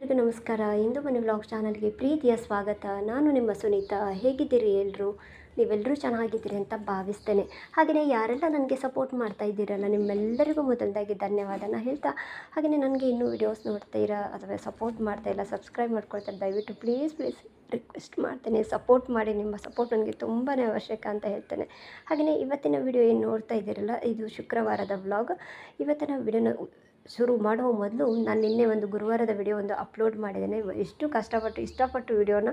ಎಲ್ರಿಗೂ ನಮಸ್ಕಾರ. ಇಂದು ಮನೆ ವ್ಲಾಗ್ ಚಾನಲ್ಗೆ ಪ್ರೀತಿಯ ಸ್ವಾಗತ. ನಾನು ನಿಮ್ಮ ಸುನೀತಾ. ಹೇಗಿದ್ದೀರಿ ಎಲ್ಲರೂ ನೀವೆಲ್ಲರೂ ಚೆನ್ನಾಗಿದ್ದೀರಿ ಅಂತ ಭಾವಿಸ್ತೇನೆ. ಹಾಗೆಯೇ ಯಾರೆಲ್ಲ ನನಗೆ ಸಪೋರ್ಟ್ ಮಾಡ್ತಾ ಇದ್ದೀರಲ್ಲ, ನಿಮ್ಮೆಲ್ಲರಿಗೂ ಮೊದಲದಾಗಿ ಧನ್ಯವಾದನ ಹೇಳ್ತಾ, ಹಾಗೆಯೇ ನನಗೆ ಇನ್ನೂ ವಿಡಿಯೋಸ್ ನೋಡ್ತೀರಾ ಅಥವಾ ಸಪೋರ್ಟ್ ಮಾಡ್ತಾ ಇಲ್ಲ, ಸಬ್ಸ್ಕ್ರೈಬ್ ಮಾಡ್ಕೊಳ್ತಾರೆ ದಯವಿಟ್ಟು ಪ್ಲೀಸ್ ಪ್ಲೀಸ್ ರಿಕ್ವೆಸ್ಟ್ ಮಾಡ್ತೇನೆ. ಸಪೋರ್ಟ್ ಮಾಡಿ, ನಿಮ್ಮ ಸಪೋರ್ಟ್ ನನಗೆ ತುಂಬಾ ಅವಶ್ಯಕ ಅಂತ ಹೇಳ್ತೇನೆ. ಹಾಗೆಯೇ ಇವತ್ತಿನ ವಿಡಿಯೋ ಏನು ನೋಡ್ತಾ ಇದ್ದೀರಲ್ಲ, ಇದು ಶುಕ್ರವಾರದ ವ್ಲಾಗ್. ಇವತ್ತಿನ ವಿಡಿಯೋನ ಶುರು ಮಾಡುವ ಮೊದಲು ನಾನು ನಿನ್ನೆ ಒಂದು ಗುರುವಾರದ ವಿಡಿಯೋ ಒಂದು ಅಪ್ಲೋಡ್ ಮಾಡಿದ್ದೇನೆ. ಎಷ್ಟು ಕಷ್ಟಪಟ್ಟು, ಇಷ್ಟಪಟ್ಟು ವಿಡಿಯೋನ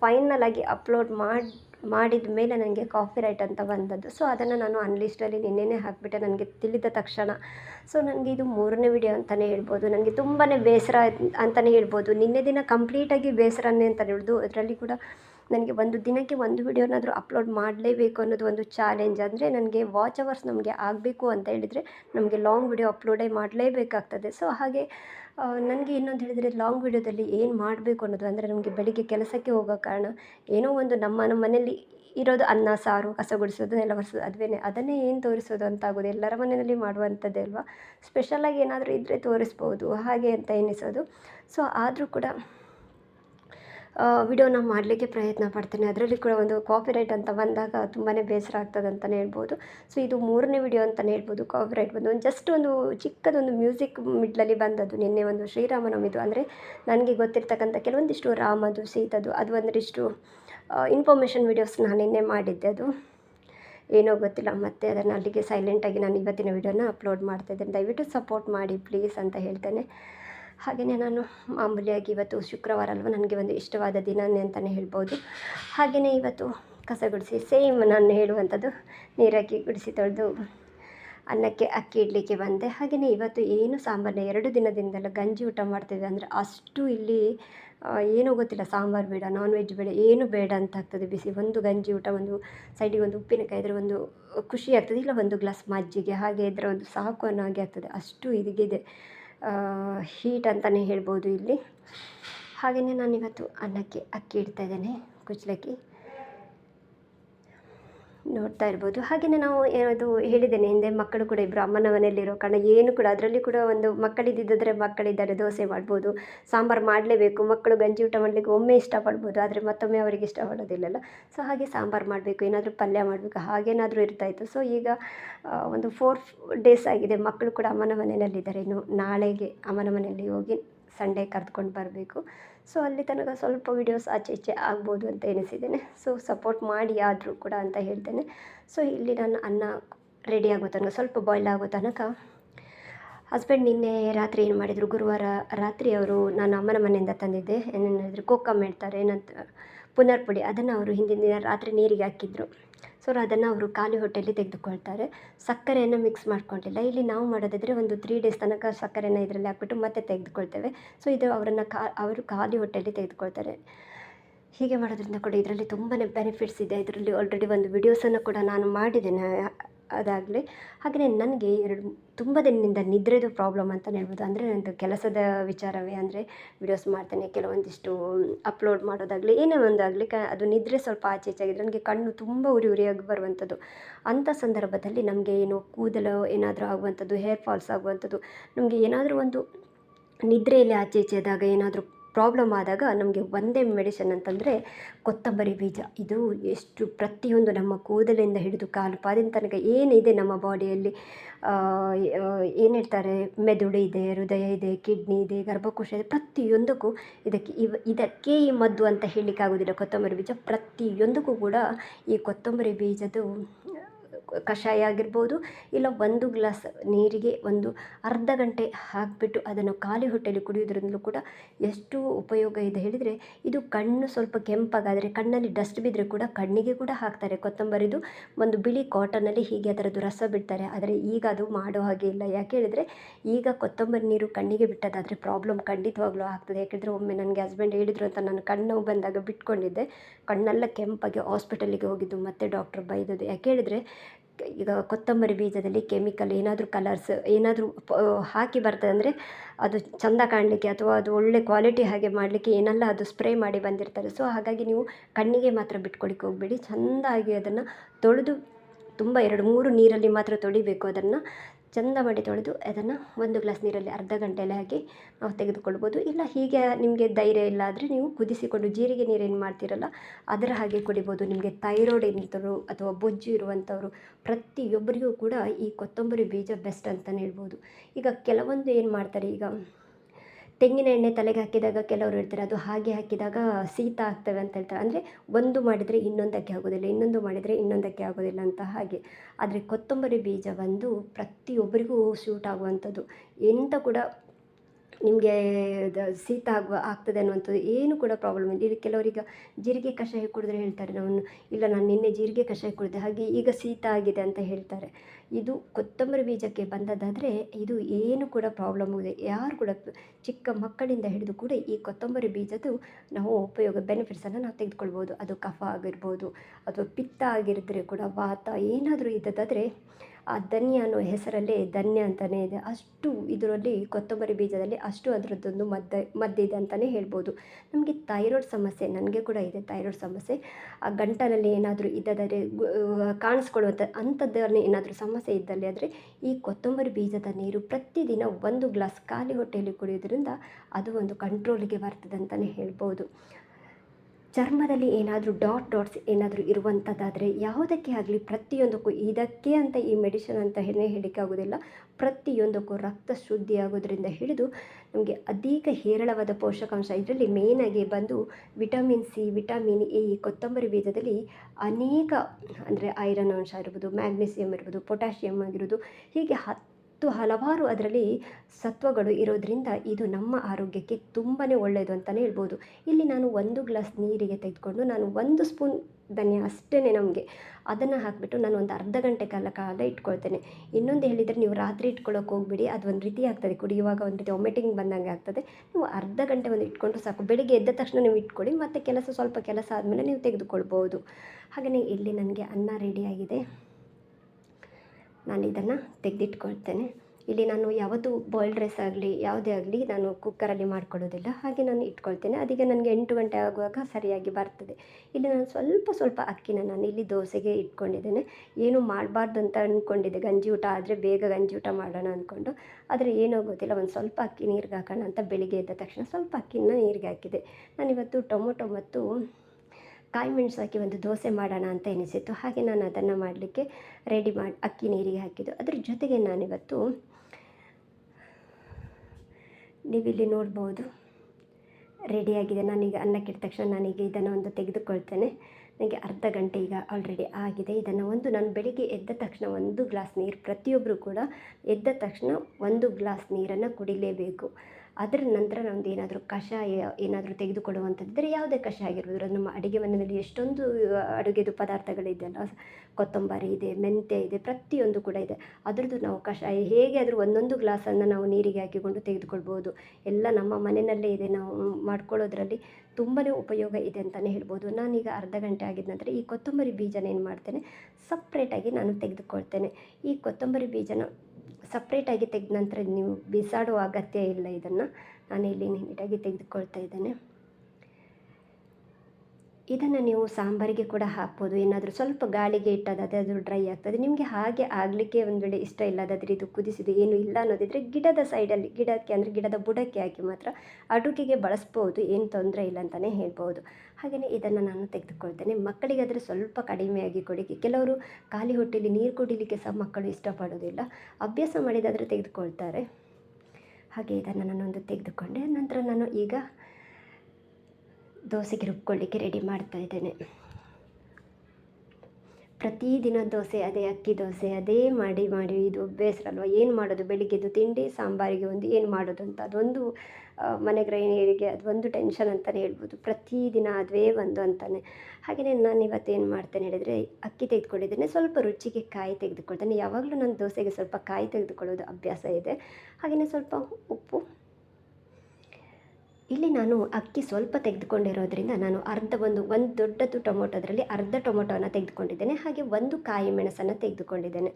ಫೈನಲ್ ಆಗಿ ಅಪ್ಲೋಡ್ ಮಾಡಿ, ಮಾಡಿದ ಮೇಲೆ ನನಗೆ ಕಾಫಿ ರೈಟ್ ಅಂತ ಬಂದದ್ದು. ಸೊ ಅದನ್ನು ನಾನು ಅನ್ಲಿಸ್ಟಲ್ಲಿ ನಿನ್ನೆನೇ ಹಾಕಿಬಿಟ್ಟೆ. ನನಗೆ ತಿಳಿದ ತಕ್ಷಣ. ಸೊ ನನಗೆ ಇದು ಮೂರನೇ ವಿಡಿಯೋ ಅಂತಲೇ ಹೇಳ್ಬೋದು. ನನಗೆ ತುಂಬಾ ಬೇಸರ ಅಂತಲೇ ಹೇಳ್ಬೋದು. ನಿನ್ನೆ ದಿನ ಕಂಪ್ಲೀಟಾಗಿ ಬೇಸರನೇ ಅಂತ ಹೇಳ್ದು. ಅದರಲ್ಲಿ ಕೂಡ ನನಗೆ ಒಂದು ದಿನಕ್ಕೆ ಒಂದು ವಿಡಿಯೋನಾದರೂ ಅಪ್ಲೋಡ್ ಮಾಡಲೇಬೇಕು ಅನ್ನೋದು ಒಂದು ಚಾಲೆಂಜ್ ಅಂದರೆ ನನಗೆ ವಾಚ್ ಅವರ್ಸ್ ನಮಗೆ ಆಗಬೇಕು ಅಂತ ಹೇಳಿದರೆ ನಮಗೆ ಲಾಂಗ್ ವಿಡಿಯೋ ಅಪ್ಲೋಡೇ ಮಾಡಲೇಬೇಕಾಗ್ತದೆ. ಸೊ ಹಾಗೆ ನನಗೆ ಇನ್ನೊಂದು ಹೇಳಿದರೆ ಲಾಂಗ್ ವಿಡಿಯೋದಲ್ಲಿ ಏನು ಮಾಡಬೇಕು ಅನ್ನೋದು ಅಂದರೆ ನಮಗೆ ಬೆಳಿಗ್ಗೆ ಕೆಲಸಕ್ಕೆ ಹೋಗೋ ಕಾರಣ ಏನೋ ಒಂದು ನಮ್ಮ ನಮ್ಮ ಮನೆಯಲ್ಲಿ ಇರೋದು ಅನ್ನ, ಸಾರು ಕಸ ಗುಡಿಸೋದು ನೆಲ ಒರೆಸೋದು ಅದುವೇ ಅದನ್ನೇ ಏನು ತೋರಿಸೋದು ಅಂತ ಆಗೋದು. ಎಲ್ಲರ ಮನೆಯಲ್ಲಿ ಮಾಡುವಂಥದ್ದೇ ಅಲ್ವಾ? ಸ್ಪೆಷಲಾಗಿ ಏನಾದರೂ ಇದ್ದರೆ ತೋರಿಸ್ಬೋದು. ಹಾಗೆ ಅಂತ ಎನಿಸೋದು ಸೊ ಆದರೂ ಕೂಡ ವಿಡಿಯೋನ ಮಾಡಲಿಕ್ಕೆ ಪ್ರಯತ್ನ ಪಡ್ತೇನೆ. ಅದರಲ್ಲಿ ಕೂಡ ಒಂದು ಕಾಪಿರೈಟ್ ಅಂತ ಬಂದಾಗ ತುಂಬಾ ಬೇಸರ ಆಗ್ತದೆ ಅಂತಲೇ ಹೇಳ್ಬೋದು. ಸೊ ಇದು ಮೂರನೇ ವಿಡಿಯೋ ಅಂತಲೇ ಹೇಳ್ಬೋದು ಕಾಪಿರೈಟ್ ಬಂದು. ಒಂದು ಜಸ್ಟ್ ಒಂದು ಚಿಕ್ಕದೊಂದು ಮ್ಯೂಸಿಕ್ ಮಿಡ್ಲಲ್ಲಿ ಬಂದದ್ದು, ನಿನ್ನೆ ಒಂದು ಶ್ರೀರಾಮನವಮಿದು. ಅಂದರೆ ನನಗೆ ಗೊತ್ತಿರ್ತಕ್ಕಂಥ ಕೆಲವೊಂದಿಷ್ಟು ರಾಮದು, ಸೀತದು, ಅದು ಒಂದಿಷ್ಟು ಇನ್ಫಾರ್ಮೇಷನ್ ವಿಡಿಯೋಸ್ ನಾನು ನಿನ್ನೆ ಮಾಡಿದ್ದೆ. ಅದು ಏನೋ ಗೊತ್ತಿಲ್ಲ, ಮತ್ತು ಅದನ್ನು ಅಲ್ಲಿಗೆ ಸೈಲೆಂಟಾಗಿ ನಾನು ಇವತ್ತಿನ ವಿಡಿಯೋನ ಅಪ್ಲೋಡ್ ಮಾಡ್ತಾಯಿದ್ದೇನೆ ದಯವಿಟ್ಟು ಸಪೋರ್ಟ್ ಮಾಡಿ ಪ್ಲೀಸ್ ಅಂತ ಹೇಳ್ತೇನೆ. ಹಾಗೆಯೇ ನಾನು ಮಾಮೂಲಿಯಾಗಿ ಇವತ್ತು ಶುಕ್ರವಾರ ಅಲ್ವ, ನನಗೆ ಒಂದು ಇಷ್ಟವಾದ ದಿನನೇ ಅಂತಲೇ ಹೇಳ್ಬೋದು. ಹಾಗೆಯೇ ಇವತ್ತು ಕಸ ಗುಡಿಸಿ ಸೇಮ್ ನಾನು ಹೇಳುವಂಥದ್ದು, ನೀರಾಕಿ ಗುಡಿಸಿ ತೊಳೆದು ಅನ್ನಕ್ಕೆ ಅಕ್ಕಿ ಇಡಲಿಕ್ಕೆ ಬಂದೆ. ಹಾಗೆಯೇ ಇವತ್ತು ಏನು ಸಾಂಬಾರನ್ನ ಎರಡು ದಿನದಿಂದಲೂ ಗಂಜಿ ಊಟ ಮಾಡ್ತಿದ್ದೆ ಅಂದರೆ ಅಷ್ಟು ಇಲ್ಲಿ ಏನೂ ಗೊತ್ತಿಲ್ಲ, ಸಾಂಬಾರು ಬೇಡ ನಾನ್ ವೆಜ್ ಬೇಡ, ಏನು ಬೇಡ ಅಂತ ಆಗ್ತದೆ. ಬಿಸಿ ಒಂದು ಗಂಜಿ ಊಟ, ಒಂದು ಸೈಡಿಗೆ ಒಂದು ಉಪ್ಪಿನಕಾಯಿ ಇದ್ರೆ ಒಂದು ಖುಷಿ ಆಗ್ತದೆ, ಇಲ್ಲ ಒಂದು ಗ್ಲಾಸ್ ಮಜ್ಜಿಗೆ, ಹಾಗೆ ಇದ್ರೆ ಒಂದು ಸಾಕು ಅನ್ನೋ ಹಾಗೆ ಆಗ್ತದೆ. ಅಷ್ಟು ಇದಿಗಿದೆ. ಹೀಟ್ ಅಂತಲೇ ಹೇಳ್ಬೋದು ಇಲ್ಲಿ. ಹಾಗೆಯೇ ನಾನಿವತ್ತು ಅನ್ನಕ್ಕೆ ಅಕ್ಕಿ ಇಡ್ತಾ ಇದ್ದೇನೆ ಕುಚ್ಚಲಕ್ಕಿ. ನೋಡ್ತಾ ಇರ್ಬೋದು. ಹಾಗೆಯೇ ನಾವು ಅದು ಹೇಳಿದ್ದೇನೆ, ಹಿಂದೆ ಮಕ್ಕಳು ಕೂಡ ಇಬ್ಬರು ಅಮ್ಮನ ಮನೆಯಲ್ಲಿರೋ ಕಾರಣ ಏನು ಕೂಡ ಅದರಲ್ಲಿ ಕೂಡ ಒಂದು ಮಕ್ಕಳಿದ್ದಿದ್ದರೆ ಮಕ್ಕಳಿದ್ದಾರೆ, ದೋಸೆ ಮಾಡ್ಬೋದು, ಸಾಂಬಾರು ಮಾಡಲೇಬೇಕು, ಮಕ್ಕಳು ಗಂಜಿ ಊಟ ಮಾಡಲಿಕ್ಕೆ ಒಮ್ಮೆ ಇಷ್ಟಪಡ್ಬೋದು, ಆದರೆ ಮತ್ತೊಮ್ಮೆ ಅವರಿಗೆ ಇಷ್ಟಪಡೋದಿಲ್ಲಲ್ಲ. ಸೊ ಹಾಗೆ ಸಾಂಬಾರು ಮಾಡಬೇಕು, ಏನಾದರೂ ಪಲ್ಯ ಮಾಡಬೇಕು, ಹಾಗೇನಾದರೂ ಇರ್ತಾಯಿತ್ತು ಸೊ ಈಗ ಒಂದು ಫೋರ್ ಡೇಸ್ ಆಗಿದೆ, ಮಕ್ಕಳು ಕೂಡ ಅಮ್ಮನ ಮನೆಯಲ್ಲಿದ್ದಾರೆ. ಇನ್ನು ನಾಳೆಗೆ ಅಮ್ಮನ ಮನೆಯಲ್ಲಿ ಹೋಗಿ ಸಂಡೇ ಕರೆದುಕೊಂಡು ಬರಬೇಕು. ಸೊ ಅಲ್ಲಿ ತನಕ ಸ್ವಲ್ಪ ವೀಡಿಯೋಸ್ ಆಚೆ ಈಚೆ ಆಗ್ಬೋದು ಅಂತ ಎನಿಸಿದ್ದೇನೆ ಸೊ ಸಪೋರ್ಟ್ ಮಾಡಿ ಆದರೂ ಕೂಡ ಅಂತ ಹೇಳ್ತೇನೆ. ಸೊ ಇಲ್ಲಿ ನಾನು ಅನ್ನ ರೆಡಿ ಆಗೋ ತನಕ, ಸ್ವಲ್ಪ ಬಾಯ್ಲ್ ಆಗೋ ತನಕ ಹಸ್ಬೆಂಡ್ ನಿನ್ನೆ ರಾತ್ರಿ ಏನು ಮಾಡಿದರು? ಗುರುವಾರ ರಾತ್ರಿ ಅವರು ನಾನು ಅಮ್ಮನ ಮನೆಯಿಂದ ತಂದಿದ್ದೆ. ಏನೇನು ಹೇಳಿದ್ರು? ಕೋಕಮ್ ಹೇಳ್ತಾರೆ. ಏನಂತ? ಪುನರ್ ಪುಡಿ ಅದನ್ನು ಅವರು ಹಿಂದಿನ ದಿನ ರಾತ್ರಿ ನೀರಿಗೆ ಹಾಕಿದ್ರು. ಸೊ ಅದನ್ನು ಅವರು ಖಾಲಿ ಹೊಟ್ಟೆಯಲ್ಲಿ ತೆಗೆದುಕೊಳ್ತಾರೆ. ಸಕ್ಕರೆಯನ್ನು ಮಿಕ್ಸ್ ಮಾಡ್ಕೊಂಡಿಲ್ಲ. ಇಲ್ಲಿ ನಾವು ಮಾಡೋದಾದರೆ ಒಂದು ತ್ರೀ ಡೇಸ್ ತನಕ ಸಕ್ಕರೆನ ಇದರಲ್ಲಿ ಹಾಕ್ಬಿಟ್ಟು ಮತ್ತೆ ತೆಗೆದುಕೊಳ್ತೇವೆ. ಸೊ ಇದು ಅವರನ್ನು ಕಾ ಅವರು ಖಾಲಿ ಹೊಟ್ಟೆಯಲ್ಲಿ ತೆಗೆದುಕೊಳ್ತಾರೆ. ಹೀಗೆ ಮಾಡೋದ್ರಿಂದ ಕೂಡ ಇದರಲ್ಲಿ ತುಂಬಾ ಬೆನಿಫಿಟ್ಸ್ ಇದೆ. ಇದರಲ್ಲಿ ಆಲ್ರೆಡಿ ಒಂದು ವಿಡಿಯೋಸನ್ನು ಕೂಡ ನಾನು ಮಾಡಿದ್ದೇನೆ. ಅದಾಗಲಿ. ಹಾಗೆಯೇ ನನಗೆ ಎರಡು ತುಂಬ ದಿನದಿಂದ ನಿದ್ರೆದು ಪ್ರಾಬ್ಲಮ್ ಅಂತಲೇ ಹೇಳ್ಬೋದು. ಅಂದರೆ ನನ್ನದು ಕೆಲಸದ ವಿಚಾರವೇ, ಅಂದರೆ ವಿಡಿಯೋಸ್ ಮಾಡ್ತೇನೆ, ಕೆಲವೊಂದಿಷ್ಟು ಅಪ್ಲೋಡ್ ಮಾಡೋದಾಗಲಿ, ಏನೇ ಒಂದಾಗಲಿ ಕ, ಅದು ನಿದ್ರೆ ಸ್ವಲ್ಪ ಆಚೆ ಈಚೆ ಆಗಿದ್ರೆ ನನಗೆ ಕಣ್ಣು ತುಂಬ ಉರಿ ಉರಿಯಾಗಿ ಬರುವಂಥದ್ದು. ಅಂಥ ಸಂದರ್ಭದಲ್ಲಿ ನಮಗೆ ಏನು ಕೂದಲು ಏನಾದರೂ ಆಗುವಂಥದ್ದು ಹೇರ್ ಫಾಲ್ಸ್ ಆಗುವಂಥದ್ದು, ನಮಗೆ ಏನಾದರೂ ಒಂದು ನಿದ್ರೆಯಲ್ಲಿ ಆಚೆ ಈಚೆ ಆದಾಗ ಏನಾದರೂ ಪ್ರಾಬ್ಲಮ್ ಆದಾಗ ನಮಗೆ ಒಂದೇ ಮೆಡಿಸನ್ ಅಂತಂದರೆ ಕೊತ್ತಂಬರಿ ಬೀಜ. ಇದು ಎಷ್ಟು ಪ್ರತಿಯೊಂದು ನಮ್ಮ ಕೂದಲಿಂದ ಹಿಡಿದು ಕಾಲು ಪಾದಿನ ತನಕ ಏನಿದೆ ನಮ್ಮ ಬಾಡಿಯಲ್ಲಿ ಏನು ಹೇಳ್ತಾರೆ, ಮೆದುಳು ಇದೆ, ಹೃದಯ ಇದೆ ಕಿಡ್ನಿ ಇದೆ, ಗರ್ಭಕೋಶ ಇದೆ, ಪ್ರತಿಯೊಂದಕ್ಕೂ ಇದಕ್ಕೆ ಇವ, ಇದಕ್ಕೆ ಈ ಮದ್ದು ಅಂತ ಹೇಳಲಿಕ್ಕಾಗೋದಿಲ್ಲ ಕೊತ್ತಂಬರಿ ಬೀಜ. ಪ್ರತಿಯೊಂದಕ್ಕೂ ಕೂಡ ಈ ಕೊತ್ತಂಬರಿ ಬೀಜದ್ದು ಕಷಾಯ ಆಗಿರ್ಬೋದು, ಇಲ್ಲ ಒಂದು ಗ್ಲಾಸ್ ನೀರಿಗೆ ಒಂದು ಅರ್ಧ ಗಂಟೆ ಹಾಕಿಬಿಟ್ಟು ಅದನ್ನು ಖಾಲಿ ಹೊಟ್ಟೆಯಲ್ಲಿ ಕುಡಿಯೋದ್ರಿಂದಲೂ ಕೂಡ ಎಷ್ಟು ಉಪಯೋಗ ಇದೆ. ಹೇಳಿದರೆ ಇದು ಕಣ್ಣು ಸ್ವಲ್ಪ ಕೆಂಪಾಗಾದರೆ, ಕಣ್ಣಲ್ಲಿ ಡಸ್ಟ್ ಬಿದ್ದರೆ ಕೂಡ ಕಣ್ಣಿಗೆ ಕೂಡ ಹಾಕ್ತಾರೆ. ಕೊತ್ತಂಬರಿದು ಒಂದು ಬಿಳಿ ಕಾಟನಲ್ಲಿ ಹೀಗೆ ಅದರದ್ದು ರಸ ಬಿಡ್ತಾರೆ. ಆದರೆ ಈಗ ಅದು ಮಾಡೋ ಹಾಗೆ ಇಲ್ಲ. ಯಾಕೆ ಹೇಳಿದರೆ ಈಗ ಕೊತ್ತಂಬರಿ ನೀರು ಕಣ್ಣಿಗೆ ಬಿಟ್ಟದಾದರೆ ಪ್ರಾಬ್ಲಮ್ ಖಂಡಿತವಾಗ್ಲೂ ಆಗ್ತದೆ. ಯಾಕೆಂದರೆ ಒಮ್ಮೆ ನನಗೆ ಹಸ್ಬೆಂಡ್ ಹೇಳಿದರು ಅಂತ ನಾನು ಕಣ್ಣು ಬಂದಾಗ ಬಿಟ್ಕೊಂಡಿದ್ದೆ. ಕಣ್ಣೆಲ್ಲ ಕೆಂಪಾಗಿ ಹಾಸ್ಪಿಟಲಿಗೆ ಹೋಗಿದ್ದು ಮತ್ತೆ ಡಾಕ್ಟ್ರ್ ಬೈದದ್ದು. ಯಾಕೆ ಹೇಳಿದರೆ ಈಗ ಕೊತ್ತಂಬರಿ ಬೀಜದಲ್ಲಿ ಕೆಮಿಕಲ್ ಏನಾದರೂ ಕಲರ್ಸ್ ಏನಾದರೂ ಹಾಕಿ ಬರ್ತದಂದರೆ ಅದು ಚಂದ ಕಾಣಲಿಕ್ಕೆ ಅಥವಾ ಅದು ಒಳ್ಳೆ ಕ್ವಾಲಿಟಿ ಹಾಗೆ ಮಾಡಲಿಕ್ಕೆ ಏನೆಲ್ಲ ಅದು ಸ್ಪ್ರೇ ಮಾಡಿ ಬಂದಿರ್ತಾರೆ. ಸೊ ಹಾಗಾಗಿ ನೀವು ಕಣ್ಣಿಗೆ ಮಾತ್ರ ಬಿಟ್ಕೊಳಿಕ್ಕೆ ಹೋಗಬೇಡಿ. ಚೆಂದಾಗಿ ಅದನ್ನು ತೊಳೆದು ತುಂಬ ಎರಡು ಮೂರು ನೀರಲ್ಲಿ ಮಾತ್ರ ತೊಳಿಬೇಕು ಅದನ್ನು. ಚಂದ ಮಾಡಿ ತೊಳೆದು ಅದನ್ನು ಒಂದು ಗ್ಲಾಸ್ ನೀರಲ್ಲಿ ಅರ್ಧ ಗಂಟೆಯಲ್ಲಿ ಹಾಕಿ ನಾವು ತೆಗೆದುಕೊಳ್ಬೋದು. ಇಲ್ಲ, ಹೀಗೆ ನಿಮಗೆ ಧೈರ್ಯ ಇಲ್ಲ ಆದರೆ ನೀವು ಕುದಿಸಿಕೊಂಡು ಜೀರಿಗೆ ನೀರೇನು ಮಾಡ್ತೀರಲ್ಲ, ಅದರ ಹಾಗೆ ಕುಡಿಬೋದು. ನಿಮಗೆ ಥೈರಾಯ್ಡ್ ಏನಿದ್ದರು ಅಥವಾ ಬೊಜ್ಜು ಇರುವಂಥವರು ಪ್ರತಿಯೊಬ್ಬರಿಗೂ ಕೂಡ ಈ ಕೊತ್ತಂಬರಿ ಬೀಜ ಬೆಸ್ಟ್ ಅಂತಲೇ ಹೇಳ್ಬೋದು. ಈಗ ಕೆಲವೊಂದು ಏನು ಮಾಡ್ತಾರೆ, ಈಗ ತೆಂಗಿನ ಎಣ್ಣೆ ತಲೆಗೆ ಹಾಕಿದಾಗ ಕೆಲವರು ಹೇಳ್ತಾರೆ, ಅದು ಹಾಗೆ ಹಾಕಿದಾಗ ಶೀತ ಆಗ್ತವೆ ಅಂತ ಹೇಳ್ತಾರೆ. ಅಂದರೆ ಒಂದು ಮಾಡಿದರೆ ಇನ್ನೊಂದಕ್ಕೆ ಆಗೋದಿಲ್ಲ, ಇನ್ನೊಂದು ಮಾಡಿದರೆ ಇನ್ನೊಂದಕ್ಕೆ ಆಗೋದಿಲ್ಲ ಅಂತ ಹಾಗೆ. ಆದರೆ ಕೊತ್ತಂಬರಿ ಬೀಜ ಬಂದು ಪ್ರತಿಯೊಬ್ಬರಿಗೂ ಸೂಟ್ ಆಗುವಂಥದ್ದು. ಎಂಥ ಕೂಡ ನಿಮಗೆ ಶೀತ ಆಗುವ, ಆಗ್ತದೆ ಅನ್ನುವಂಥದ್ದು ಏನು ಕೂಡ ಪ್ರಾಬ್ಲಮ್ ಇಲ್ಲ. ಇಲ್ಲಿ ಕೆಲವರಿಗೆ ಜೀರಿಗೆ ಕಷಾಯ ಕುಡಿದ್ರೆ ಹೇಳ್ತಾರೆ ನಾವು ಇಲ್ಲ, ನಾನು ನಿನ್ನೆ ಜೀರಿಗೆ ಕಷಾಯ ಕುಡಿದೆ, ಹಾಗೆ ಈಗ ಶೀತ ಆಗಿದೆ ಅಂತ ಹೇಳ್ತಾರೆ. ಇದು ಕೊತ್ತಂಬರಿ ಬೀಜಕ್ಕೆ ಬಂದದ್ದಾದರೆ ಇದು ಏನು ಕೂಡ ಪ್ರಾಬ್ಲಮ್ ಇದೆ ಯಾರು ಕೂಡ ಚಿಕ್ಕ ಮಕ್ಕಳಿಂದ ಹಿಡಿದು ಕೂಡ ಈ ಕೊತ್ತಂಬರಿ ಬೀಜದ್ದು ನಾವು ಉಪಯೋಗ ಬೆನಿಫಿಟ್ಸನ್ನು ನಾವು ತೆಗೆದುಕೊಳ್ಬೋದು. ಅದು ಕಫ ಆಗಿರ್ಬೋದು, ಅಥವಾ ಪಿತ್ತ ಆಗಿರಿದ್ರೆ ಕೂಡ, ವಾತ ಏನಾದರೂ ಇದ್ದದ್ದಾದರೆ ಆ ಧನ್ಯ ಅನ್ನೋ ಹೆಸರಲ್ಲೇ ಧನ್ಯ ಅಂತಲೇ ಇದೆ. ಅಷ್ಟು ಇದರಲ್ಲಿ ಕೊತ್ತಂಬರಿ ಬೀಜದಲ್ಲಿ ಅಷ್ಟು ಅದರದ್ದೊಂದು ಮದ್ದು, ಮದ್ದಿದೆ ಅಂತಲೇ ಹೇಳ್ಬೋದು. ನಮಗೆ ಥೈರಾಯ್ಡ್ ಸಮಸ್ಯೆ, ನನಗೆ ಕೂಡ ಇದೆ ಥೈರಾಯ್ಡ್ ಸಮಸ್ಯೆ. ಆ ಗಂಟಲಲ್ಲಿ ಏನಾದರೂ ಇದ್ದದರೆ ಕಾಣಿಸ್ಕೊಳ್ಳುವಂಥ ಅಂಥದ್ದನ್ನು ಏನಾದರೂ ಸಮಸ್ಯೆ ಇದ್ದಲ್ಲಿ ಆದರೆ ಈ ಕೊತ್ತಂಬರಿ ಬೀಜದ ನೀರು ಪ್ರತಿದಿನ ಒಂದು ಗ್ಲಾಸ್ ಖಾಲಿ ಹೊಟ್ಟೆಯಲ್ಲಿ ಕುಡಿಯೋದ್ರಿಂದ ಅದು ಒಂದು ಕಂಟ್ರೋಲಿಗೆ ಬರ್ತದೆ ಅಂತಲೇ ಹೇಳ್ಬೋದು. ಚರ್ಮದಲ್ಲಿ ಏನಾದರೂ ಡಾಟ್ ಡಾಟ್ಸ್ ಏನಾದರೂ ಇರುವಂಥದ್ದಾದರೆ ಯಾವುದಕ್ಕೆ ಆಗಲಿ ಪ್ರತಿಯೊಂದಕ್ಕೂ ಇದಕ್ಕೆ ಅಂತ ಈ ಮೆಡಿಷನ್ ಅಂತ ಹೇಳಿ ಹೇಳಲಿಕ್ಕೆ ಆಗೋದಿಲ್ಲ. ಪ್ರತಿಯೊಂದಕ್ಕೂ ರಕ್ತ ಶುದ್ಧಿ ಆಗೋದ್ರಿಂದ ಹಿಡಿದು ನಮಗೆ ಅಧಿಕ ಹೇರಳವಾದ ಪೋಷಕಾಂಶ ಇದರಲ್ಲಿ ಮೇಯ್ನಾಗಿ ಬಂದು ವಿಟಮಿನ್ ಸಿ ವಿಟಮಿನ್ ಎ ಕೊತ್ತಂಬರಿ ಬೀಜದಲ್ಲಿ ಅನೇಕ ಅಂದರೆ ಐರನ್ ಅಂಶ ಇರ್ಬೋದು ಮ್ಯಾಗ್ನೀಸಿಯಮ್ ಇರ್ಬೋದು ಪೊಟ್ಯಾಷಿಯಮ್ ಆಗಿರ್ಬೋದು ಹೀಗೆ ಹತ್ತು ಹಲವಾರು ಅದರಲ್ಲಿ ಸತ್ವಗಳು ಇರೋದರಿಂದ ಇದು ನಮ್ಮ ಆರೋಗ್ಯಕ್ಕೆ ತುಂಬಾ ಒಳ್ಳೆಯದು ಅಂತಲೇ ಹೇಳ್ಬೋದು. ಇಲ್ಲಿ ನಾನು ಒಂದು ಗ್ಲಾಸ್ ನೀರಿಗೆ ತೆಗೆದುಕೊಂಡು ನಾನು ಒಂದು ಸ್ಪೂನ್ ಧನ್ಯ ಅಷ್ಟೇ ನಮಗೆ. ಅದನ್ನು ಹಾಕಿಬಿಟ್ಟು ನಾನು ಒಂದು ಅರ್ಧ ಗಂಟೆ ಕಾಲ ಕಾಲ ಇಟ್ಕೊಳ್ತೇನೆ. ಇನ್ನೊಂದು ಹೇಳಿದರೆ ನೀವು ರಾತ್ರಿ ಇಟ್ಕೊಳ್ಳೋಕೆ ಹೋಗ್ಬಿಡಿ, ಅದು ಒಂದು ರೀತಿ ಆಗ್ತದೆ. ಕುಡಿಯುವಾಗ ಒಂದು ರೀತಿ ಒಮೆಟಿಂಗ್ ಬಂದಂಗೆ ಆಗ್ತದೆ. ನೀವು ಅರ್ಧ ಗಂಟೆ ಒಂದು ಇಟ್ಕೊಂಡು ಸಾಕು. ಬೆಳಿಗ್ಗೆ ಎದ್ದ ತಕ್ಷಣ ನೀವು ಇಟ್ಕೊಳ್ಳಿ, ಮತ್ತು ಕೆಲಸ ಸ್ವಲ್ಪ ಕೆಲಸ ಆದಮೇಲೆ ನೀವು ತೆಗೆದುಕೊಳ್ಬೋದು. ಹಾಗೆಯೇ ಇಲ್ಲಿ ನನಗೆ ಅನ್ನ ರೆಡಿಯಾಗಿದೆ ನಾನು ಇದನ್ನು ತೆಗೆದಿಟ್ಕೊಳ್ತೇನೆ. ಇಲ್ಲಿ ನಾನು ಯಾವತ್ತೂ ಬಾಯ್ಲ್ಡ್ ರೈಸ್ ಆಗಲಿ, ಯಾವುದೇ ಆಗಲಿ ನಾನು ಕುಕ್ಕರಲ್ಲಿ ಮಾಡ್ಕೊಳ್ಳೋದಿಲ್ಲ ಹಾಗೆ ನಾನು ಇಟ್ಕೊಳ್ತೇನೆ. ಅದಕ್ಕೆ ನನಗೆ ಎಂಟು ಗಂಟೆ ಆಗುವಾಗ ಸರಿಯಾಗಿ ಬರ್ತದೆ. ಇಲ್ಲಿ ನಾನು ಸ್ವಲ್ಪ ಸ್ವಲ್ಪ ಅಕ್ಕಿನ ನಾನು ಇಲ್ಲಿ ದೋಸೆಗೆ ಇಟ್ಕೊಂಡಿದ್ದೇನೆ. ಏನು ಮಾಡಬಾರ್ದು ಅಂತ ಅಂದ್ಕೊಂಡಿದ್ದೆ ಗಂಜಿ ಊಟ ಆದರೆ ಬೇಗ ಗಂಜಿ ಊಟ ಮಾಡೋಣ ಅಂದ್ಕೊಂಡು ಆದರೆ ಏನೋ ಗೊತ್ತಿಲ್ಲ, ಒಂದು ಸ್ವಲ್ಪ ಅಕ್ಕಿ ನೀರಿಗೆ ಹಾಕೋಣ ಅಂತ ಬೆಳಿಗ್ಗೆ ಎದ್ದ ತಕ್ಷಣ ಸ್ವಲ್ಪ ಅಕ್ಕಿನ ನೀರಿಗೆ ಹಾಕಿದೆ. ನಾನಿವತ್ತು ಟೊಮೊಟೊ ಮತ್ತು ಕಾಯಿ ಮೆಣಸು ಹಾಕಿ ಒಂದು ದೋಸೆ ಮಾಡೋಣ ಅಂತ ಎನಿಸಿತ್ತು. ಹಾಗೆ ನಾನು ಅದನ್ನು ಮಾಡಲಿಕ್ಕೆ ರೆಡಿ ಮಾಡಿ, ಅಕ್ಕಿ ನೀರಿಗೆ ಹಾಕಿದ್ದು. ಅದ್ರ ಜೊತೆಗೆ ನಾನಿವತ್ತು ನೀವಿಲ್ಲಿ ನೋಡ್ಬೋದು ರೆಡಿಯಾಗಿದೆ ನಾನೀಗ ಅನ್ನಕ್ಕಿಟ್ಟ ತಕ್ಷಣ ನಾನೀಗ ಇದನ್ನು ಒಂದು ತೆಗೆದುಕೊಳ್ತೇನೆ. ನನಗೆ ಅರ್ಧ ಗಂಟೆ ಈಗ ಆಲ್ರೆಡಿ ಆಗಿದೆ. ಇದನ್ನು ಒಂದು, ನಾನು ಬೆಳಿಗ್ಗೆ ಎದ್ದ ತಕ್ಷಣ ಒಂದು ಗ್ಲಾಸ್ ನೀರು ಪ್ರತಿಯೊಬ್ಬರು ಕೂಡ ಎದ್ದ ತಕ್ಷಣ ಒಂದು ಗ್ಲಾಸ್ ನೀರನ್ನು ಕುಡಿಲೇಬೇಕು. ಅದರ ನಂತರ ನಮ್ದು ಏನಾದರೂ ಕಷಾಯ ಏನಾದರೂ ತೆಗೆದುಕೊಳ್ಳುವಂಥದ್ದಿದ್ದರೆ ಯಾವುದೇ ಕಷಾಯ ಆಗಿರ್ಬೋದು. ನಮ್ಮ ಅಡುಗೆ ಮನೆಯಲ್ಲಿ ಎಷ್ಟೊಂದು ಅಡುಗೆದು ಪದಾರ್ಥಗಳಿದೆಯಲ್ಲ ಕೊತ್ತಂಬರಿ ಇದೆ, ಮೆಂತ್ಯ ಇದೆ, ಪ್ರತಿಯೊಂದು ಕೂಡ ಇದೆ. ಅದರದ್ದು ನಾವು ಕಷಾಯ ಹೇಗೆ ಆದರೂ ಒಂದೊಂದು ಗ್ಲಾಸನ್ನು ನಾವು ನೀರಿಗೆ ಹಾಕಿಕೊಂಡು ತೆಗೆದುಕೊಳ್ಬೋದು. ಎಲ್ಲ ನಮ್ಮ ಮನೆಯಲ್ಲೇ ಇದೆ. ನಾವು ಮಾಡ್ಕೊಳ್ಳೋದ್ರಲ್ಲಿ ತುಂಬಾ ಉಪಯೋಗ ಇದೆ ಅಂತಲೇ ಹೇಳ್ಬೋದು. ನಾನೀಗ ಅರ್ಧ ಗಂಟೆ ಆಗಿದ ನಂತರ ಈ ಕೊತ್ತಂಬರಿ ಬೀಜನ ಏನು ಮಾಡ್ತೇನೆ ಸಪ್ರೇಟಾಗಿ ನಾನು ತೆಗೆದುಕೊಳ್ತೇನೆ. ಈ ಕೊತ್ತಂಬರಿ ಬೀಜನ ಸಪ್ರೇಟಾಗಿ ತೆಗೆದ ನಂತರ ನೀವು ಬಿಸಾಡುವ ಅಗತ್ಯ ಇಲ್ಲ ಇದನ್ನು. ನಾನು ಇಲ್ಲಿ ನೀಟಾಗಿ ತೆಗೆದುಕೊಳ್ತಾ ಇದ್ದೇನೆ. ಇದನ್ನು ನೀವು ಸಾಂಬಾರಿಗೆ ಕೂಡ ಹಾಕ್ಬೋದು. ಏನಾದರೂ ಸ್ವಲ್ಪ ಗಾಳಿಗೆ ಇಟ್ಟದಾದರೆ ಅದು ಡ್ರೈ ಆಗ್ತದೆ. ನಿಮಗೆ ಹಾಗೆ ಆಗಲಿಕ್ಕೆ ಒಂದು ವೇಳೆ ಇಷ್ಟ ಇಲ್ಲದಾದರೆ ಇದು ಕುದಿಸಿದ್ದು ಏನು ಇಲ್ಲ ಅನ್ನೋದಿದ್ರೆ ಗಿಡದ ಸೈಡಲ್ಲಿ ಗಿಡಕ್ಕೆ ಅಂದರೆ ಗಿಡದ ಬುಡಕ್ಕೆ ಹಾಕಿ ಮಾತ್ರ ಅಡುಗೆಗೆ ಬಳಸ್ಬೋದು. ಏನು ತೊಂದರೆ ಇಲ್ಲ ಅಂತಲೇ ಹೇಳ್ಬೋದು. ಹಾಗೆಯೇ ಇದನ್ನು ನಾನು ತೆಗೆದುಕೊಳ್ತೇನೆ. ಮಕ್ಕಳಿಗಾದರೆ ಸ್ವಲ್ಪ ಕಡಿಮೆಯಾಗಿ ಕೊಡಿ ಕೆಲವರು ಖಾಲಿ ಹೊಟ್ಟೆಯಲ್ಲಿ ನೀರು ಕುಡಿಲಿಕ್ಕೆ ಸಹ ಮಕ್ಕಳು ಇಷ್ಟಪಡೋದಿಲ್ಲ ಅಭ್ಯಾಸ ಮಾಡಿದಾದರೆ ತೆಗೆದುಕೊಳ್ತಾರೆ. ಹಾಗೆ ಇದನ್ನು ನಾನೊಂದು ತೆಗೆದುಕೊಂಡೆ. ನಂತರ ನಾನು ಈಗ ದೋಸೆಗೆ ರುಬ್ಕೊಳ್ಳಿಕ್ಕೆ ರೆಡಿ ಮಾಡ್ತಾ ಇದ್ದೇನೆ. ಪ್ರತಿದಿನ ದೋಸೆ, ಅದೇ ಅಕ್ಕಿ ದೋಸೆ, ಅದೇ ಮಾಡಿ ಮಾಡಿ ಇದು ಬೇಸರ ಅಲ್ವಾ ಏನು ಮಾಡೋದು? ಬೆಳಿಗ್ಗೆದು ತಿಂಡಿ, ಸಾಂಬಾರಿಗೆ ಒಂದು ಏನು ಮಾಡೋದು ಅಂತ? ಅದೊಂದು ಮನೆ ಗೃಹಿಣಿಯರಿಗೆ ಅದೊಂದು ಟೆನ್ಷನ್ ಅಂತಲೇ ಹೇಳ್ಬೋದು. ಪ್ರತಿದಿನ ಅದುವೇ ಒಂದು ಅಂತಲೇ ಹಾಗೆಯೇ ನಾನು ಇವತ್ತು ಏನು ಮಾಡ್ತೇನೆ ಹೇಳಿದರೆ, ಅಕ್ಕಿ ತೆಗೆದುಕೊಂಡಿದ್ದೇನೆ. ಸ್ವಲ್ಪ ರುಚಿಗೆ ಕಾಯಿ ತೆಗೆದುಕೊಳ್ತೇನೆ. ಯಾವಾಗಲೂ ನಾನು ದೋಸೆಗೆ ಸ್ವಲ್ಪ ಕಾಯಿ ತೆಗೆದುಕೊಳ್ಳೋದು ಅಭ್ಯಾಸ ಇದೆ. ಹಾಗೆಯೇ ಸ್ವಲ್ಪ ಉಪ್ಪು ಇಲ್ಲಿ ನಾನು ಅಕ್ಕಿ ಸ್ವಲ್ಪ ತೆಗೆದುಕೊಂಡಿರೋದ್ರಿಂದ ನಾನು ಅರ್ಧ ಒಂದು ಒಂದು ದೊಡ್ಡದು ಟೊಮೊಟೊದ್ರಲ್ಲಿ ಅರ್ಧ ಟೊಮೊಟೊವನ್ನು ತೆಗೆದುಕೊಂಡಿದ್ದೇನೆ. ಹಾಗೆ ಒಂದು ಕಾಯಿ ಮೆಣಸನ್ನು ತೆಗೆದುಕೊಂಡಿದ್ದೇನೆ.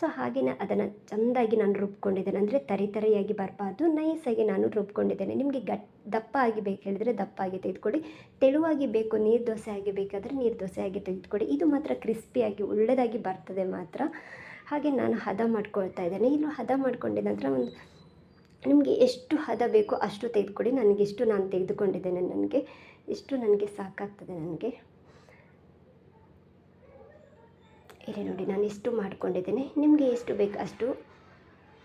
ಸೊ ಹಾಗೆಯೇ ಅದನ್ನು ಚೆಂದಾಗಿ ನಾನು ರುಬ್ಕೊಂಡಿದ್ದೇನೆ. ಅಂದರೆ ತರಿ ತರಿಯಾಗಿ ಬರಬಾರ್ದು. ನೈಸಾಗಿ ನಾನು ರುಬ್ಕೊಂಡಿದ್ದೇನೆ. ನಿಮಗೆ ಗಟ್, ದಪ್ಪ ಆಗಿ ಬೇಕು ಹೇಳಿದರೆ ದಪ್ಪ ಆಗಿ ತೆಗೆದುಕೊಳ್ಳಿ ತೆಳುವಾಗಿ ಬೇಕು, ನೀರು ದೋಸೆ ಆಗಿ ಬೇಕಾದರೆ ನೀರು ದೋಸೆ ಆಗಿ ತೆಗೆದುಕೊಳ್ಳಿ ಇದು ಮಾತ್ರ ಕ್ರಿಸ್ಪಿಯಾಗಿ ಒಳ್ಳೆಯದಾಗಿ ಬರ್ತದೆ ಮಾತ್ರ. ಹಾಗೆ ನಾನು ಹದ ಮಾಡ್ಕೊಳ್ತಾ ಇದ್ದೇನೆ. ಇನ್ನು ಹದ ಮಾಡ್ಕೊಂಡಿದ್ದ ನಂತರ ಒಂದು ನಿಮಗೆ ಎಷ್ಟು ಹದ ಬೇಕೋ ಅಷ್ಟು ತೆಗೆದುಕೊಡಿ. ನನಗೆ ಎಷ್ಟು ನಾನು ತೆಗೆದುಕೊಂಡಿದ್ದೇನೆ ನನಗೆ. ಎಷ್ಟು ನನಗೆ ಸಾಕಾಗ್ತದೆ ನನಗೆ. ಇಲ್ಲಿ ನೋಡಿ, ನಾನು ಇಷ್ಟು ಮಾಡ್ಕೊಂಡಿದ್ದೇನೆ. ನಿಮಗೆ ಎಷ್ಟು ಬೇಕು ಅಷ್ಟು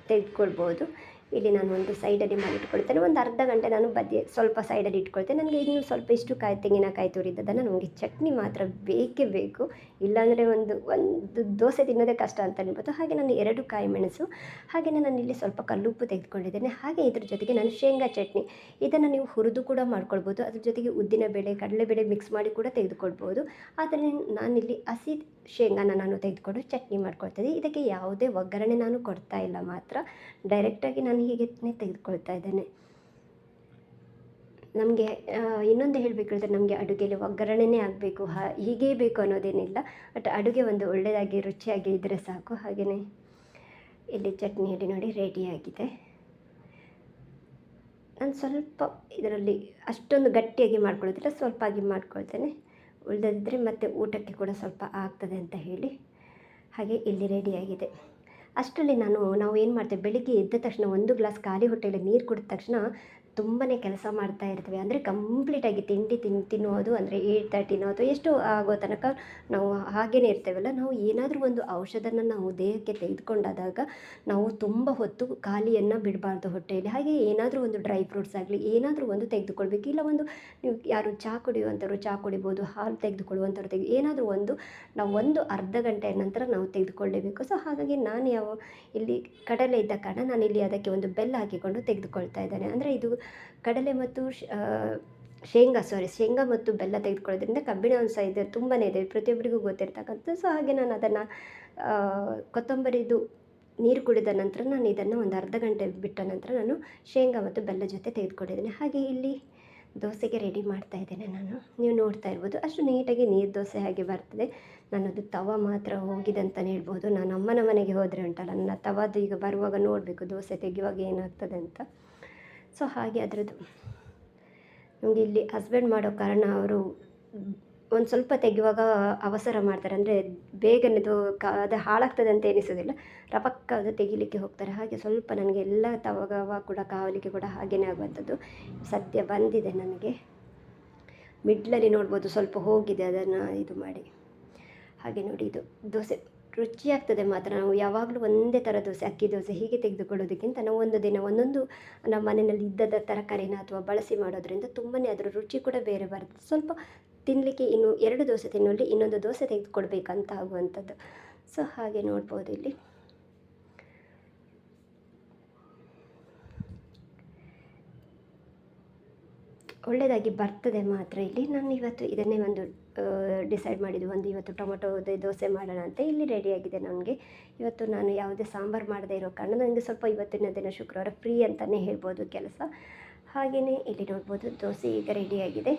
ತೆಗೆದುಕೊಳ್ಬೋದು. ಇಲ್ಲಿ ನಾನು ಒಂದು ಸೈಡಲ್ಲಿ ಮಾಡಿಟ್ಕೊಳ್ತೇನೆ ಒಂದು ಅರ್ಧ ಗಂಟೆ ನಾನು ಬದಿ ಸ್ವಲ್ಪ ಸೈಡಲ್ಲಿ ಇಟ್ಕೊಳ್ತೇನೆ. ನನಗೆ ಇನ್ನೂ ಸ್ವಲ್ಪ ಇಷ್ಟು ಕಾಯಿ ತೆಂಗಿನಕಾಯಿ ತುರಿದ್ದದನ್ನು ನನಗೆ ಚಟ್ನಿ ಮಾತ್ರ ಬೇಕೇ ಬೇಕು. ಇಲ್ಲಾಂದರೆ ಒಂದು ಒಂದು ದೋಸೆ ತಿನ್ನೋದೇ ಕಷ್ಟ ಅಂತ ಅನ್ಬೋದು. ಹಾಗೆ ನಾನು ಎರಡು ಕಾಯಿ ಮೆಣಸು ಹಾಗೆಯೇ ನಾನು ಇಲ್ಲಿ ಸ್ವಲ್ಪ ಕಲ್ಲುಪ್ಪು ತೆಗೆದುಕೊಂಡಿದ್ದೇನೆ. ಹಾಗೆ ಇದ್ರ ಜೊತೆಗೆ ನಾನು ಶೇಂಗಾ ಚಟ್ನಿ. ಇದನ್ನು ನೀವು ಹುರಿದು ಕೂಡ ಮಾಡ್ಕೊಳ್ಬೋದು. ಅದ್ರ ಜೊತೆಗೆ ಉದ್ದಿನ ಬೇಳೆ ಕಡಲೆಬೇಳೆ ಮಿಕ್ಸ್ ಮಾಡಿ ಕೂಡ ತೆಗೆದುಕೊಳ್ಬೋದು. ಆದರೆ ನಾನಿಲ್ಲಿ ಹಸಿ ಶೇಂಗಾನ ನಾನು ತೆಗೆದುಕೊಂಡು ಚಟ್ನಿ ಮಾಡ್ಕೊಳ್ತೀನಿ ಇದಕ್ಕೆ ಯಾವುದೇ ಒಗ್ಗರಣೆ ನಾನು ಕೊಡ್ತಾ ಇಲ್ಲ ಮಾತ್ರ. ಡೈರೆಕ್ಟಾಗಿ ನಾನು ಹೀಗೆ ತೆಗೆದುಕೊಳ್ತಾ ಇದ್ದೇನೆ. ನಮಗೆ ಇನ್ನೊಂದು ಹೇಳಬೇಕು ಅಂದರೆ ನಮಗೆ ಅಡುಗೆಯಲ್ಲಿ ಒಗ್ಗರಣೆನೇ ಆಗಬೇಕು. ಹಾ, ಹೀಗೇ ಬೇಕು ಅನ್ನೋದೇನಿಲ್ಲ. ಬಟ್ ಅಡುಗೆ ಒಂದು ಒಳ್ಳೆಯದಾಗಿ ರುಚಿಯಾಗಿ ಇದ್ದರೆ ಸಾಕು. ಹಾಗೆಯೇ ಇಲ್ಲಿ ಚಟ್ನಿಯಲ್ಲಿ ನೋಡಿ ರೆಡಿಯಾಗಿದೆ ನಾನು ಸ್ವಲ್ಪ ಇದರಲ್ಲಿ ಅಷ್ಟೊಂದು ಗಟ್ಟಿಯಾಗಿ ಮಾಡ್ಕೊಳ್ಳೋದಿಲ್ಲ ಸ್ವಲ್ಪ ಆಗಿ ಮಾಡ್ಕೊಳ್ತೇನೆ. ಉಳಿದಿದ್ರೆ ಮತ್ತು ಊಟಕ್ಕೆ ಕೂಡ ಸ್ವಲ್ಪ ಆಗ್ತದೆ ಅಂತ ಹೇಳಿ. ಹಾಗೆ ಇಲ್ಲಿ ರೆಡಿಯಾಗಿದೆ ಅಷ್ಟರಲ್ಲಿ ನಾನು ನಾವು ಏನು ಮಾಡ್ತೇವೆ ಬೆಳಿಗ್ಗೆ ಎದ್ದ ತಕ್ಷಣ ಒಂದು ಗ್ಲಾಸ್ ಖಾಲಿ ಹೊಟ್ಟೆಯಲ್ಲಿ ನೀರು ಕುಡಿದ ತಕ್ಷಣ ತುಂಬಾ ಕೆಲಸ ಮಾಡ್ತಾ ಇರ್ತೀವಿ. ಅಂದರೆ ಕಂಪ್ಲೀಟಾಗಿ ತಿಂಡಿ ತಿನ್, ತಿನ್ನೋದು, ಅಂದರೆ ಏಯ್ಟ್ ತರ್ಟಿನೋ ಅಥವಾ ಎಷ್ಟು ಆಗೋ ತನಕ ನಾವು ಹಾಗೇ ಇರ್ತೇವಲ್ಲ. ನಾವು ಏನಾದರೂ ಒಂದು ಔಷಧನ ನಾವು ದೇಹಕ್ಕೆ ತೆಗೆದುಕೊಂಡಾದಾಗ ನಾವು ತುಂಬ ಹೊತ್ತು ಖಾಲಿಯನ್ನು ಬಿಡಬಾರ್ದು ಹೊಟ್ಟೆಯಲ್ಲಿ. ಹಾಗೆ ಏನಾದರೂ ಒಂದು ಡ್ರೈ ಫ್ರೂಟ್ಸ್ ಆಗಲಿ, ಏನಾದರೂ ಒಂದು ತೆಗೆದುಕೊಳ್ಬೇಕು. ಇಲ್ಲ ಒಂದು ನೀವು ಯಾರು ಚಹಾ ಕುಡಿಯುವಂಥವ್ರು ಚಹಾ ಕುಡಿಬೋದು, ಹಾಲು ತೆಗೆದುಕೊಳ್ಳುವಂಥವ್ರು ತೆಗೆ, ಏನಾದರೂ ಒಂದು ನಾವು ಒಂದು ಅರ್ಧ ಗಂಟೆಯ ನಂತರ ನಾವು ತೆಗೆದುಕೊಳ್ಳೇಬೇಕು. ಸೊ, ಹಾಗಾಗಿ ನಾನು ಯಾವ ಇಲ್ಲಿ ಕಡಲೆ ಇದ್ದ ಕಾರಣ ನಾನು ಇಲ್ಲಿ ಅದಕ್ಕೆ ಒಂದು ಬೆಲ್ಲ ಹಾಕಿಕೊಂಡು ತೆಗೆದುಕೊಳ್ತಾ ಇದ್ದೇನೆ. ಅಂದರೆ ಇದು ಕಡಲೆ ಮತ್ತು ಶೇಂಗಾ ಸಾರಿ ಶೇಂಗಾ ಮತ್ತು ಬೆಲ್ಲ ತೆಗೆದುಕೊಳ್ಳೋದ್ರಿಂದ ಕಬ್ಬಿಣ ಅಂಶ ಇದೆ ತುಂಬಾ ಇದೆ, ಪ್ರತಿಯೊಬ್ಬರಿಗೂ ಗೊತ್ತಿರ್ತಕ್ಕಂಥದ್ದು. ಸೊ ಹಾಗೆ ನಾನು ಅದನ್ನು ಕೊತ್ತಂಬರಿದು ನೀರು ಕುಡಿದ ನಂತರ ನಾನು ಇದನ್ನು ಒಂದು ಅರ್ಧ ಗಂಟೆ ಬಿಟ್ಟ ನಂತರ ನಾನು ಶೇಂಗಾ ಮತ್ತು ಬೆಲ್ಲ ಜೊತೆ ತೆಗೆದುಕೊಂಡಿದ್ದೀನಿ. ಹಾಗೆ ಇಲ್ಲಿ ದೋಸೆಗೆ ರೆಡಿ ಮಾಡ್ತಾ ಇದ್ದೇನೆ ನಾನು. ನೀವು ನೋಡ್ತಾ ಇರ್ಬೋದು, ಅಷ್ಟು ನೀಟಾಗಿ ನೀರು ದೋಸೆ ಹಾಗೆ ಬರ್ತದೆ. ನನ್ನದು ತವ ಮಾತ್ರ ಹೋಗಿದೆ ಅಂತಲೇ ಹೇಳ್ಬೋದು. ನಾನು ಅಮ್ಮನ ಮನೆಗೆ ಹೋದರೆ ಉಂಟಲ್ಲ, ನನ್ನ ತವದು ಈಗ ಬರುವಾಗ ನೋಡಬೇಕು ದೋಸೆ ತೆಗೆಯುವಾಗ ಏನಾಗ್ತದೆ ಅಂತ. ಸೊ ಹಾಗೆ ಅದರದ್ದು. ನಮಗೆ ಇಲ್ಲಿ ಹಸ್ಬೆಂಡ್ ಮಾಡೋ ಕಾರಣ ಅವರು ಒಂದು ಸ್ವಲ್ಪ ತೆಗೆಯುವಾಗ ಅವಸರ ಮಾಡ್ತಾರೆ. ಅಂದರೆ ಬೇಗನೆದು ಕ, ಅದು ಹಾಳಾಗ್ತದೆ ಅಂತ ಎನಿಸೋದಿಲ್ಲ. ರಪಕ್ಕ ಅದು ತೆಗಿಲಿಕ್ಕೆ ಹೋಗ್ತಾರೆ. ಹಾಗೆ ಸ್ವಲ್ಪ ನನಗೆ ಎಲ್ಲ ತವಾಗ ಕೂಡ ಕಾವಲಿಕ್ಕೆ ಕೂಡ ಹಾಗೆಯೇ ಆಗುವಂಥದ್ದು ಸದ್ಯ ಬಂದಿದೆ ನನಗೆ. ಮಿಡ್ಲಲ್ಲಿ ನೋಡ್ಬೋದು ಸ್ವಲ್ಪ ಹೋಗಿದೆ ಅದನ್ನು ಇದು ಮಾಡಿ. ಹಾಗೆ ನೋಡಿ ಇದು. ದೋಸೆ. ರುಚಿಯಾಗ್ತದೆ ಮಾತ್ರ. ನಾವು ಯಾವಾಗಲೂ ಒಂದೇ ಥರ ದೋಸೆ, ಅಕ್ಕಿ ದೋಸೆ ಹೀಗೆ ತೆಗೆದುಕೊಳ್ಳೋದಕ್ಕಿಂತ ನಾವು ಒಂದು ದಿನ ಒಂದೊಂದು ನಮ್ಮ ಮನೆಯಲ್ಲಿ ಇದ್ದದ ತರಕಾರಿನ ಅಥವಾ ಬಳಸಿ ಮಾಡೋದ್ರಿಂದ ತುಂಬಾ ಅದರ ರುಚಿ ಕೂಡ ಬೇರೆ ಬರುತ್ತೆ ಸ್ವಲ್ಪ ತಿನ್ನಲಿಕ್ಕೆ ಇನ್ನು ಎರಡು ದೋಸೆ ತಿನ್ನೋಲ್ಲಿ ಇನ್ನೊಂದು ದೋಸೆ ತೆಗೆದುಕೊಳ್ಬೇಕಂತ ಆಗುವಂಥದ್ದು. ಸೊ, ಹಾಗೆ ನೋಡ್ಬೋದು ಇಲ್ಲಿ. ಒಳ್ಳೆಯದಾಗಿ ಬರ್ತದೆ ಮಾತ್ರ ಇಲ್ಲಿ. ನಾನು ಇವತ್ತು ಇದನ್ನೇ ಒಂದು ಡಿಸೈಡ್ ಮಾಡಿದ್ದು ಒಂದು ಇವತ್ತು ಟೊಮೊಟೊ ದೋಸೆ ಮಾಡೋಣ ಅಂತ ಇಲ್ಲಿ ರೆಡಿಯಾಗಿದೆ ನನಗೆ. ಇವತ್ತು ನಾನು ಯಾವುದೇ ಸಾಂಬಾರು ಮಾಡದೇ ಇರೋ ಕಾರಣ ನನಗೆ ಸ್ವಲ್ಪ ಇವತ್ತಿನ ದಿನ ಶುಕ್ರವಾರ ಫ್ರೀ ಅಂತಲೇ ಹೇಳ್ಬೋದು ಕೆಲಸ. ಹಾಗೆಯೇ ಇಲ್ಲಿ ನೋಡ್ಬೋದು ದೋಸೆ ಈಗ ರೆಡಿಯಾಗಿದೆ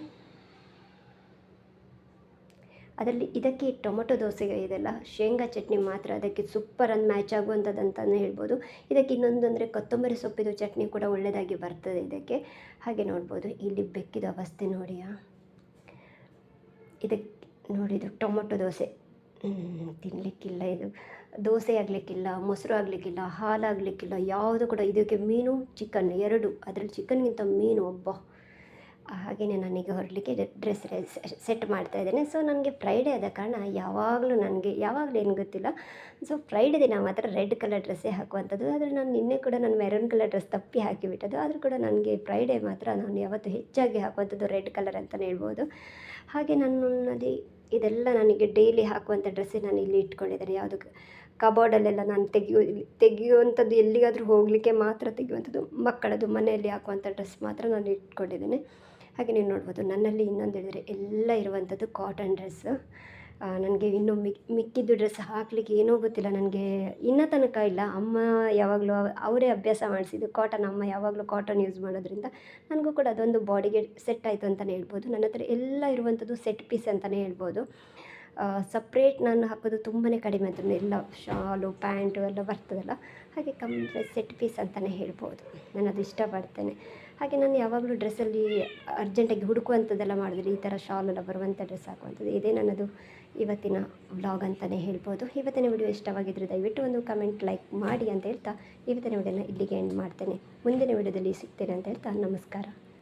ಅದರಲ್ಲಿ ಇದಕ್ಕೆ ಟೊಮೊಟೊ ದೋಸೆ ಇದೆಲ್ಲ, ಶೇಂಗಾ ಚಟ್ನಿ ಮಾತ್ರ ಅದಕ್ಕೆ ಸೂಪರ್ ಅಂದು ಮ್ಯಾಚ್ ಆಗುವಂಥದ್ದು ಅಂತಲೇ ಹೇಳ್ಬೋದು. ಇದಕ್ಕೆ ಇನ್ನೊಂದು ಅಂದರೆ ಕೊತ್ತಂಬರಿ ಸೊಪ್ಪಿದು ಚಟ್ನಿ ಕೂಡ ಒಳ್ಳೆಯದಾಗಿ ಬರ್ತದೆ ಇದಕ್ಕೆ. ಹಾಗೆ ನೋಡ್ಬೋದು, ಇಲ್ಲಿ ಬೆಕ್ಕಿದ ಅವಸ್ಥೆ ನೋಡಿಯಾ? ಇದಕ್ಕೆ ನೋಡಿದು ಟೊಮೊಟೊ ದೋಸೆ. ತಿನ್ನಲಿಕ್ಕಿಲ್ಲ ಇದು. ದೋಸೆ ಆಗಲಿಕ್ಕಿಲ್ಲ, ಮೊಸರು ಆಗಲಿಕ್ಕಿಲ್ಲ, ಹಾಲು ಆಗಲಿಕ್ಕಿಲ್ಲ, ಯಾವುದು ಕೂಡ ಇದಕ್ಕೆ ಮೀನು ಚಿಕನ್ ಎರಡು. ಅದರಲ್ಲಿ ಚಿಕನ್ಗಿಂತ ಮೀನು ಒಬ್ಬ ಹಾಗೆಯೇ ನನಗೆ ಹೊರಡಲಿಕ್ಕೆ ಡ್ರೆಸ್ ಸೆಟ್ ಮಾಡ್ತಾ ಇದ್ದೇನೆ. ಸೊ ನನಗೆ ಫ್ರೈಡೇ ಆದ ಕಾರಣ ಯಾವಾಗಲೂ ನನಗೆ, ಯಾವಾಗಲೂ ಏನು ಗೊತ್ತಿಲ್ಲ. ಸೊ ಫ್ರೈಡೇ ದಿನ ಮಾತ್ರ ರೆಡ್ ಕಲರ್ ಡ್ರೆಸ್ಸೇ ಹಾಕುವಂಥದ್ದು. ಆದರೆ ನಾನು ನಿನ್ನೆ ಕೂಡ ನಾನು ಮೆರೂನ್ ಕಲರ್ ಡ್ರೆಸ್ ತಪ್ಪಿ ಹಾಕಿಬಿಟ್ಟದ್ದು. ಆದರೂ ಕೂಡ ನನಗೆ ಫ್ರೈಡೇ ಮಾತ್ರ ನಾನು ಯಾವತ್ತೂ ಹೆಚ್ಚಾಗಿ ಹಾಕುವಂಥದ್ದು ರೆಡ್ ಕಲರ್ ಅಂತಲೇ ಹೇಳ್ಬೋದು. ಹಾಗೆ ನನ್ನದೇ ಇದೆಲ್ಲ ನನಗೆ ಡೈಲಿ ಹಾಕುವಂಥ ಡ್ರೆಸ್ಸೇ ನಾನು ಇಲ್ಲಿ ಇಟ್ಕೊಂಡಿದ್ದೇನೆ. ಯಾವುದು ಕಬೋರ್ಡಲ್ಲೆಲ್ಲ ನಾನು ತೆಗೆಯೋ, ತೆಗೆಯುವಂಥದ್ದು ಎಲ್ಲಿಗಾದರೂ ಹೋಗಲಿಕ್ಕೆ ಮಾತ್ರ ತೆಗೆಯುವಂಥದ್ದು ಮಕ್ಕಳದು ಮನೆಯಲ್ಲಿ ಹಾಕುವಂಥ ಡ್ರೆಸ್ ಮಾತ್ರ ನಾನು ಇಟ್ಕೊಂಡಿದ್ದೇನೆ. ಹಾಗೆ ನೀವು ನೋಡ್ಬೋದು, ನನ್ನಲ್ಲಿ ಇನ್ನೊಂದು ಹೇಳಿದರೆ ಎಲ್ಲ ಇರುವಂಥದ್ದು ಕಾಟನ್ ಡ್ರೆಸ್ ನನಗೆ ಇನ್ನೂ ಮಿಕ್ ಮಿಕ್ಕಿದ್ದು ಡ್ರೆಸ್ ಹಾಕಲಿಕ್ಕೆ ಏನೂ ಗೊತ್ತಿಲ್ಲ, ನನಗೆ ಇನ್ನೂ ತನಕ ಇಲ್ಲ. ಅಮ್ಮ ಯಾವಾಗಲೂ ಅವರೇ ಅಭ್ಯಾಸ ಮಾಡಿಸಿದ್ದು ಕಾಟನ್ ಅಮ್ಮ ಯಾವಾಗಲೂ ಕಾಟನ್ ಯೂಸ್ ಮಾಡೋದ್ರಿಂದ ನನಗೂ ಕೂಡ ಅದೊಂದು ಬಾಡಿಗೆ ಸೆಟ್ ಆಯಿತು ಅಂತಲೇ ಹೇಳ್ಬೋದು. ನನ್ನ ಹತ್ರ ಎಲ್ಲ ಇರುವಂಥದ್ದು ಸೆಟ್ ಪೀಸ್ ಅಂತಲೇ ಹೇಳ್ಬೋದು. ಸಪ್ರೇಟ್ ನಾನು ಹಾಕೋದು ತುಂಬಾ ಕಡಿಮೆ ಅಂತ ಎಲ್ಲ ಶಾಲು, ಪ್ಯಾಂಟು ಎಲ್ಲ ಬರ್ತದಲ್ಲ, ಹಾಗೆ ಕಂಪ್ಲೀಟ್ ಸೆಟ್ ಪೀಸ್ ಅಂತಲೇ ಹೇಳ್ಬೋದು. ನಾನು ಅದು ಇಷ್ಟಪಡ್ತೇನೆ. ಹಾಗೆ ನಾನು ಯಾವಾಗಲೂ ಡ್ರೆಸ್ಸಲ್ಲಿ ಅರ್ಜೆಂಟಾಗಿ ಹುಡುಕುವಂಥದ್ದೆಲ್ಲ ಮಾಡಿದ್ರೆ ಈ ಥರ ಶಾಲೆಲ್ಲ ಬರುವಂಥ ಡ್ರೆಸ್ ಹಾಕುವಂಥದ್ದು ಇದೇ. ನನ್ನದು ಇವತ್ತಿನ ವ್ಲಾಗ್ ಅಂತಲೇ ಹೇಳ್ಬೋದು. ಇವತ್ತಿನ ವಿಡಿಯೋ ಇಷ್ಟವಾಗಿದ್ದರೆ ದಯವಿಟ್ಟು ಒಂದು ಕಮೆಂಟ್, ಲೈಕ್ ಮಾಡಿ ಅಂತ ಹೇಳ್ತಾ, ಇವತ್ತಿನ ವಿಡಿಯೋನ ಇಲ್ಲಿಗೆ ಎಂಡ್ ಮಾಡ್ತೇನೆ. ಮುಂದಿನ ವಿಡಿಯೋದಲ್ಲಿ ಸಿಗ್ತೇನೆ ಅಂತ ಹೇಳ್ತಾ, ನಮಸ್ಕಾರ.